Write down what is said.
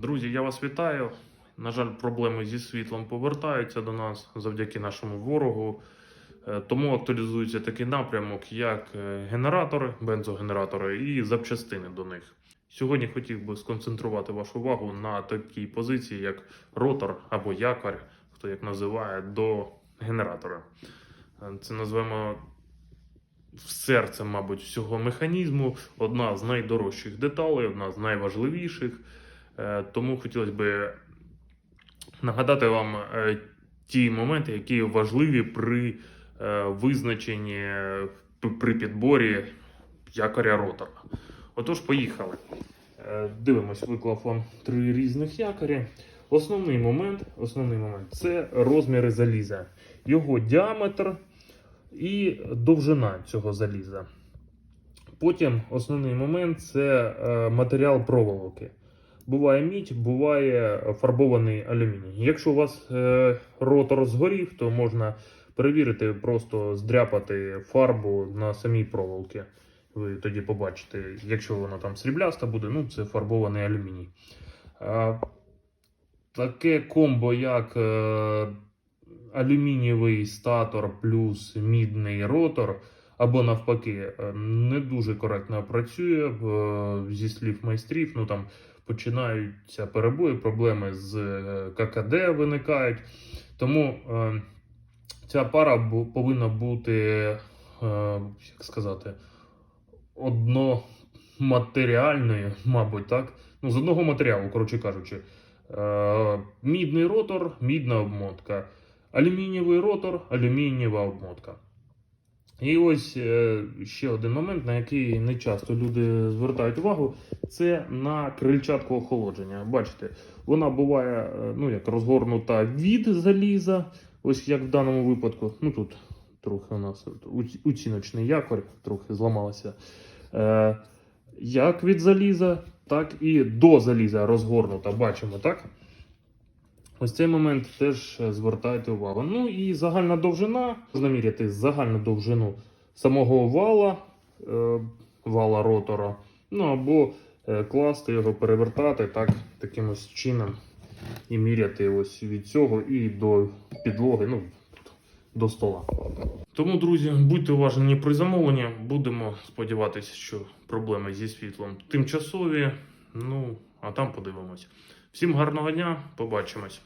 Друзі, я вас вітаю. На жаль, проблеми зі світлом повертаються до нас завдяки нашому ворогу. Е, Тому актуалізується такий напрямок, як е, генератори, бензогенератори і запчастини до них. Сьогодні хотів би сконцентрувати вашу увагу на такій позиції, як ротор або якорь, хто як називає, до генератора. Е, Це назвемо серце, мабуть, всього механізму, одна з найдорожчих деталей, одна з найважливіших. Е, Тому хотілося б нагадати вам е, ті моменти, які важливі при е, визначенні, при підборі якоря ротора. Отож, поїхали. Дивимось, виклав вам три різних якорі. Основний момент, основний момент це розміри заліза, його діаметр і довжина цього заліза. Потім основний момент це матеріал проволоки. Буває мідь, буває фарбований алюміній. Якщо у вас е, ротор згорів, то можна перевірити, просто здряпати фарбу на самій проволоці. Ви тоді побачите, якщо вона там срібляста буде, ну це фарбований алюміній. Таке комбо, як е, алюмінієвий статор плюс мідний ротор, або навпаки, е, не дуже коректно працює е, зі слів майстрів. Ну там починаються перебої, проблеми з е, ККД виникають. Тому ця пара повинна бути, як сказати, одноматеріальною, мабуть, так. Ну, з одного матеріалу, коротше кажучи. Мідний ротор, мідна обмотка. Алюмінієвий ротор, алюмінієва обмотка. І ось е, ще один момент, на який не часто люди звертають увагу, це на крильчатку охолодження. Бачите, вона буває е, ну, як розгорнута від заліза, ось як в даному випадку. Ну тут трохи у нас оціночний якорь, трохи зламалося. Е, як від заліза, так і до заліза розгорнута. Бачимо, так? Ось цей момент теж е, звертайте увагу. Ну і загальна довжина, можна міряти загальну довжину самого вала, е, вала ротора, ну або е, класти його, перевертати так, таким ось чином і міряти ось від цього і до підлоги, ну, до стола. Тому, друзі, будьте уважні при замовленні. Будемо сподіватися, що проблеми зі світлом тимчасові. Ну, а там подивимось. Всім гарного дня, побачимось.